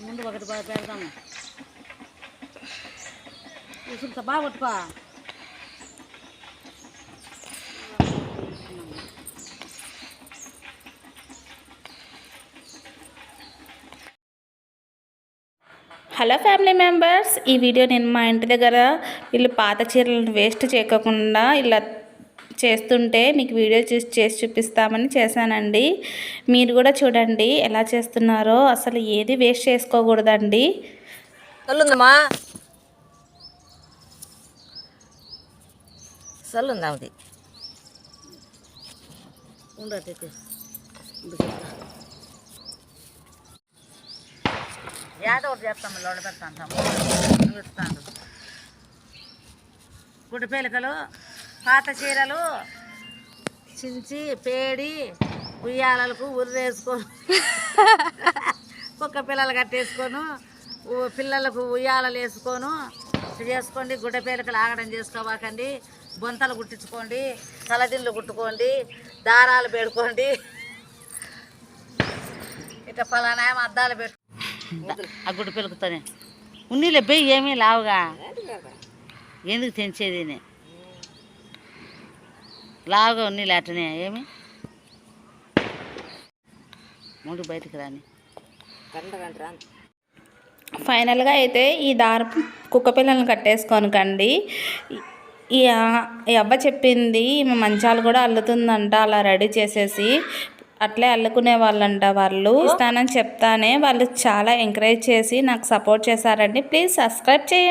ముందు ఒకటి పెడదాము తీసుకుంటా బాగా కొట్టుకో హలో ఫ్యామిలీ మెంబర్స్ ఈ వీడియో నేను మా ఇంటి దగ్గర వీళ్ళు పాత చీరలను వేస్ట్ చేయకుండా ఇలా చేస్తుంటే మీకు వీడియో చూసి చేసి చూపిస్తామని చేశానండి. మీరు కూడా చూడండి ఎలా చేస్తున్నారో. అసలు ఏది వేస్ట్ చేసుకోకూడదండి. సల్లుందమ్మా. చల్లుందా అది? ఉండటి ఏదో ఒకటి చేస్తాము లోడ పెడతాను పెడతాను పేలికలు. పాత చీరలు చించి పేడి ఉయ్యాలలకు ఉర్రేసుకొని కుక్క పిల్లలు కట్టేసుకొని. పిల్లలకు ఉయ్యాలలు వేసుకొని. చేసుకోండి గుడ్డ పేలికలు ఆగడం చేసుకోవాకండి బొంతలు కుట్టించుకోండి తలదిండ్లు కుట్టుకోండి దారాలు పెట్టుకోండి ఇట్లా పలానా ఏమో అద్దాలు పెట్టు ఆ గుడ్డు పెలుకుతానే. ఉన్నీలే బెయ్యి ఏమీ లావుగా. ఎందుకు తెంచేది నే? లావుగా ఉన్నీలే అట్టనే ఏమి? ముందు బయటికి రాని. ఫైనల్గా అయితే ఈ దారం కుక్క పిల్లల్ని కట్టేసుకోనుకండి ఈ ఈ అవ్వ చెప్పింది ఈమె మంచాలు కూడా అల్లుతుందంట అలా రెడీ చేసేసి. అట్లే అల్లుకునే వాళ్ళంట వాళ్ళు. ఇస్తానని చెప్తానే వాళ్ళు చాలా ఎంకరేజ్ చేసి నాకు సపోర్ట్ చేశారండి. ప్లీజ్ సబ్స్క్రైబ్ చేయండి.